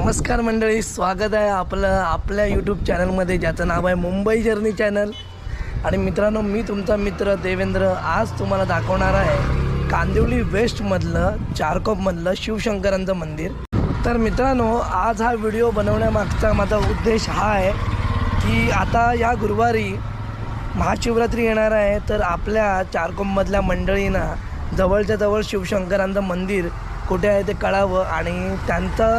नमस्कार मंडळी स्वागत आहे आपलं आपल्या यूट्यूब चॅनलमध्ये ज्याचं नाव आहे मुंबई जर्नी चॅनल. आणि मित्रांनो मी तुमचा मित्र देवेंद्र आज तुम्हाला दाखवणार आहे कांदिवली वेस्टमधलं चारकोपमधलं शिवशंकरांचं मंदिर. तर मित्रांनो आज हा व्हिडिओ बनवण्यामागचा माझा उद्देश हा आहे की आता या गुरुवारी महाशिवरात्री येणार आहे तर आपल्या चारकोपमधल्या मंडळींना जवळच्या जवळ शिवशंकरांचं मंदिर कुठे आहे ते कळावं आणि त्यांचं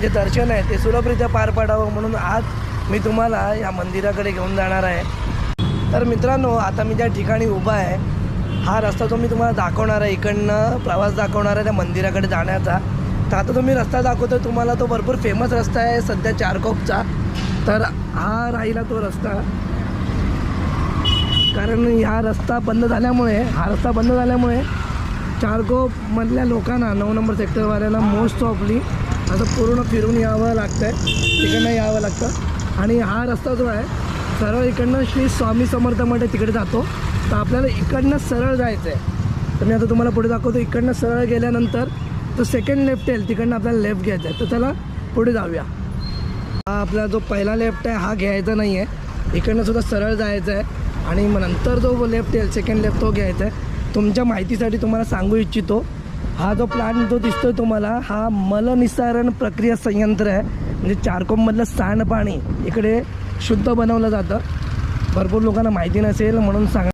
जे दर्शन आहे ते सुलभरित्या पार पाडावं म्हणून आज मी तुम्हाला या मंदिराकडे घेऊन जाणार आहे. तर मित्रांनो आता मी ज्या ठिकाणी उभा आहे हा रस्ता तो मी तुम्हाला दाखवणार आहे इकडनं प्रवास दाखवणार आहे त्या मंदिराकडे जाण्याचा तर आता तुम्ही रस्ता दाखवतो तुम्हाला तो भरपूर फेमस रस्ता आहे सध्या चारकोपचा. तर हा राहिला तो रस्ता. कारण हा रस्ता बंद झाल्यामुळे हा रस्ता बंद झाल्यामुळे चारकोपमधल्या लोकांना नऊ नंबर सेक्टरवाल्यांना मोस्ट ऑफली असं पूर्ण फिरून यावं लागतं आहे तिकडनं यावं लागतं. आणि हा रस्ता जो आहे सरळ इकडनं श्री स्वामी समर्थ मठ तिकडे जातो. तर आपल्याला इकडनं सरळ जायचं आहे तर मी आता तुम्हाला पुढे दाखवतो इकडनं सरळ गेल्यानंतर तो सेकंड लेफ्ट येईल तिकडनं आपल्याला लेफ्ट घ्यायचा आहे तर त्याला पुढे जाऊया. हा आपला जो पहिला लेफ्ट आहे हा घ्यायचा नाही आहे इकडनं सुद्धा सरळ जायचं आहे आणि मग नंतर जो लेफ्ट येईल सेकंड लेफ्ट तो घ्यायचा आहे तुमच्या माहितीसाठी तुम्हाला सांगू इच्छितो. हा जो प्लांट जो दिसतोय तुम्हाला हा मलनिसारण प्रक्रिया संयंत्र आहे. म्हणजे चारकोममधलं सांडपाणी इकडे शुद्ध बनवलं जातं. भरपूर लोकांना माहिती नसेल म्हणून सांग.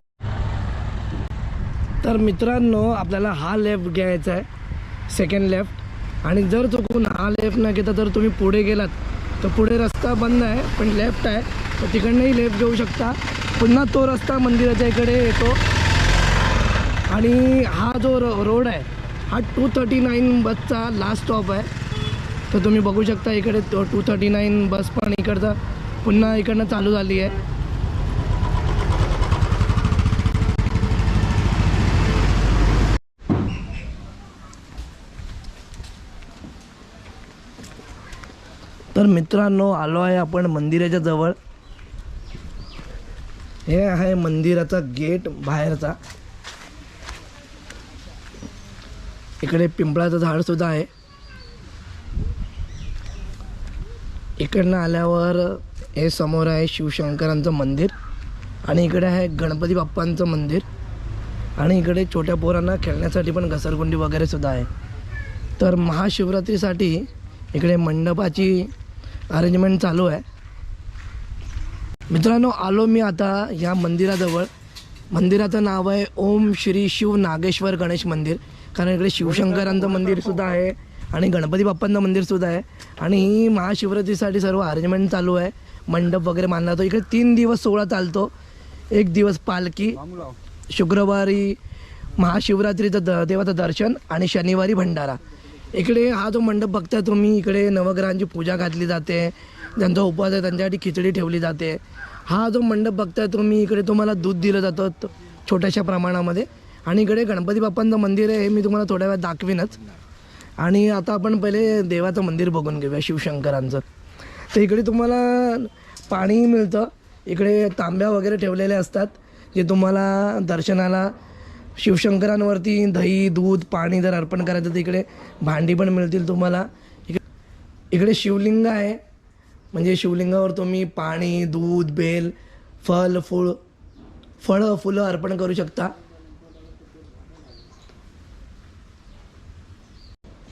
तर मित्रांनो आपल्याला हा लेफ्ट घ्यायचा आहे सेकंड लेफ्ट आणि जर चुकून हा लेफ्ट न घेता जर तुम्ही पुढे गेलात तर पुढे रस्ता बंद आहे पण लेफ्ट आहे. तर तिकडनंही लेफ्ट घेऊ शकता. पुन्हा तो रस्ता मंदिराच्या इकडे येतो. आणि हा जो रो रोड आहे हा टू थर्टी नाईन बसचा लास्ट स्टॉप आहे. तर तुम्ही बघू शकता इकडे तो टू थर्टी नाईन बस पण इकडचा पुन्हा इकडनं चालू झाली आहे. तर मित्रांनो आलो आहे आपण मंदिराच्या जवळ. हे आहे मंदिराचा गेट बाहेरचा. इकडे पिंपळाचं झाडसुद्धा आहे. इकडनं आल्यावर हे समोर आहे शिवशंकरांचं मंदिर आणि इकडे आहे गणपती बाप्पांचं मंदिर आणि इकडे छोट्या पोरांना खेळण्यासाठी पण घसरगुंडी वगैरे सुद्धा आहे. तर महाशिवरात्रीसाठी इकडे मंडपाची अरेंजमेंट चालू आहे. मित्रांनो आलो मी आता या मंदिराजवळ. मंदिराचं नाव आहे ओम श्री शिव नागेश्वर गणेश मंदिर. कारण इकडे शिवशंकरांचं मंदिर सुद्धा आहे आणि गणपती बाप्पांचं मंदिर सुद्धा आहे. आणि ही महाशिवरात्रीसाठी सर्व अरेंजमेंट चालू आहे. मंडप वगैरे मानला जातो. इकडे तीन दिवस सोहळा चालतो. एक दिवस पालखी शुक्रवारी महाशिवरात्रीचं द देवाचं दर्शन आणि शनिवारी भंडारा. इकडे हा जो मंडप बघताय तुम्ही इकडे नवग्रहांची पूजा घातली जाते. ज्यांचा उपवास आहे त्यांच्यासाठी खिचडी ठेवली जाते. हा जो मंडप बघताय तुम्ही इकडे तुम्हाला दूध दिलं जातं छोट्याशा प्रमाणामध्ये. आणि इकडे गणपती बाप्पांचं मंदिर आहे हे मी तुम्हाला थोड्या वेळात दाखवीनच. आणि आता आपण पहिले देवाचं मंदिर बघून घेऊया शिवशंकरांचं. तर इकडे तुम्हाला पाणी मिळतं. इकडे तांब्या वगैरे ठेवलेले असतात जे तुम्हाला दर्शनाला शिवशंकरांवरती दही दूध पाणी जर अर्पण करायचं तर इकडे भांडी पण मिळतील तुम्हाला. इकडे इकडे शिवलिंग आहे. म्हणजे शिवलिंगावर तुम्ही पाणी दूध बेल फल फूळ फळं फुलं अर्पण करू शकता.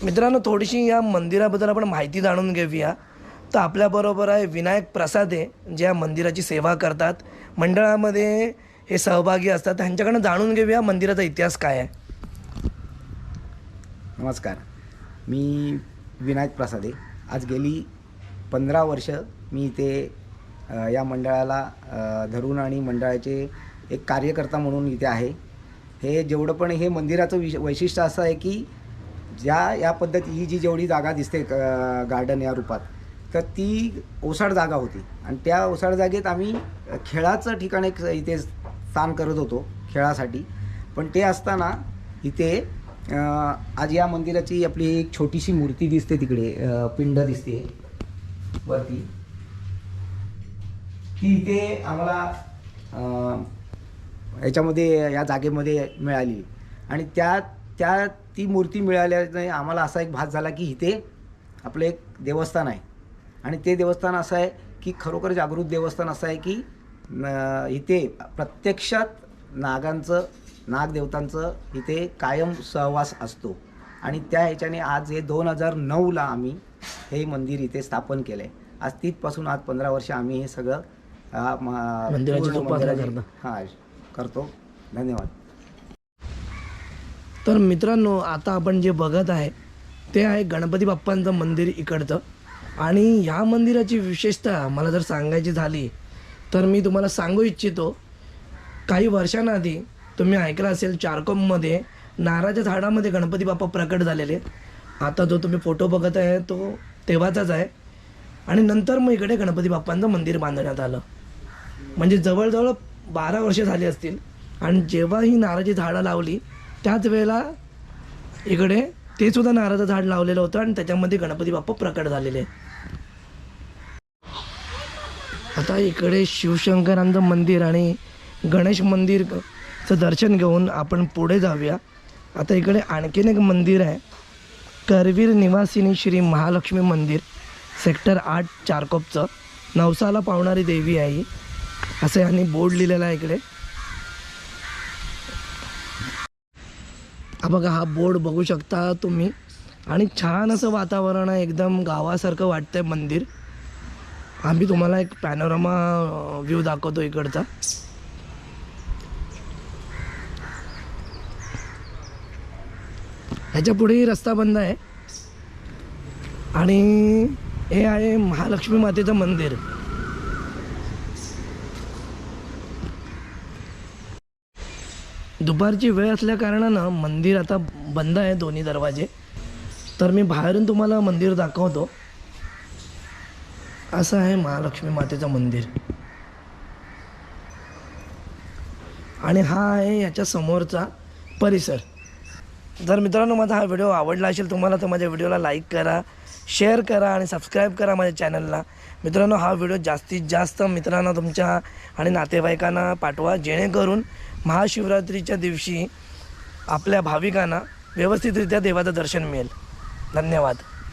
मित्रांनो थोडीशी या मंदिराबद्दल आपण माहिती जाणून घेऊया. तर आपल्याबरोबर आहे विनायक प्रसादे जे या मंदिराची सेवा करतात. मंडळामध्ये हे सहभागी असतात. त्यांच्याकडनं जाणून घेऊया मंदिराचा इतिहास काय आहे. नमस्कार. मी विनायक प्रसादे. आज गेली पंधरा वर्ष मी इथे या मंडळाला धरून आणि मंडळाचे एक कार्यकर्ता म्हणून इथे आहे. हे जेवढं पण हे मंदिराचं विश वैशिष्ट्य असं आहे की ज्या या पद्धती ही जी जेवढी जागा दिसते गार्डन या रूपात तर ती ओसाड जागा होती. आणि त्या ओसाड जागेत आम्ही खेळाचं ठिकाण एक इथे स्थान करत होतो खेळासाठी. पण ते असताना इथे आज या मंदिराची आपली एक छोटीशी मूर्ती दिसते तिकडे पिंड दिसते वरती. ती इथे आम्हाला याच्यामध्ये या जागेमध्ये मिळाली. आणि त्या त्या ती मूर्ती मिळाल्याने आम्हाला असा एक भास झाला की इथे आपलं एक देवस्थान आहे. आणि ते देवस्थान असं आहे की खरोखर जागृत देवस्थान असं आहे की न- इथे प्रत्यक्षात नागांचं नागदेवतांचं इथे कायम सहवास असतो. आणि त्या ह्याच्याने आज हे दोन हजार नऊला आम्ही हे मंदिर इथे स्थापन केलं आहे आज तिथपासून आज पंधरा वर्ष आम्ही हे सगळं. हां करतो. धन्यवाद. तर मित्रांनो आता आपण जे बघत आहे ते आहे गणपती बाप्पांचं मंदिर इकडचं. आणि ह्या मंदिराची विशेषता मला जर सांगायची झाली तर मी तुम्हाला सांगू इच्छितो काही वर्षांआधी तुम्ही ऐकलं असेल चारकोममध्ये नारळाच्या झाडामध्ये गणपती बाप्पा प्रकट झालेले आता जो तुम्ही फोटो बघत आहे तो तेव्हाचाच आहे. आणि नंतर मग इकडे गणपती बाप्पांचं मंदिर बांधण्यात आलं. म्हणजे जवळजवळ बारा वर्षे झाली असतील. आणि जेव्हा ही नाराची झाडं लावली त्याच वेळेला इकडे ते सुद्धा नारळाचं झाड लावलेलं होतं आणि त्याच्यामध्ये गणपती बाप्पा प्रकट झालेले. आता इकडे शिवशंकरांचं मंदिर आणि गणेश मंदिरचं दर्शन घेऊन आपण पुढे जाऊया. आता इकडे आणखीन एक मंदिर आहे. करवीर निवासिनी श्री महालक्ष्मी मंदिर सेक्टर आठ चारकोपचं. नवसाला पावणारी देवी आहे ही. असं यांनी बोर्ड लिहिलेला आहे इकडे. हा बघा हा बोर्ड बघू शकता तुम्ही. आणि छान असं वातावरण आहे एकदम गावासारखं वाटतं आहे मंदिर आम्ही तुम्हाला एक पॅनोरामा व्ह्यू दाखवतो इकडचा. ह्याच्या पुढेही रस्ता बंद आहे. आणि हे आहे महालक्ष्मी मातेचं मंदिर. दुपारची वेळ असल्या कारणानं मंदिर आता बंद आहे दोन्ही दरवाजे. तर मी बाहेरून तुम्हाला मंदिर दाखवतो. असं आहे महालक्ष्मी मातेचं मंदिर. आणि हा आहे याच्या समोरचा परिसर. जर मित्रांनो माझा हा व्हिडिओ आवडला असेल तुम्हाला तर माझ्या व्हिडिओला लाईक करा शेअर करा आणि सबस्क्राईब करा माझ्या चॅनलला. मित्रांनो हा व्हिडिओ जास्तीत जास्त मित्रांना तुमच्या आणि नातेवाईकांना पाठवा जेणेकरून महाशिवरात्रीच्या दिवशी आपल्या भाविकांना व्यवस्थितरित्या देवाचं दर्शन मिळेल. धन्यवाद.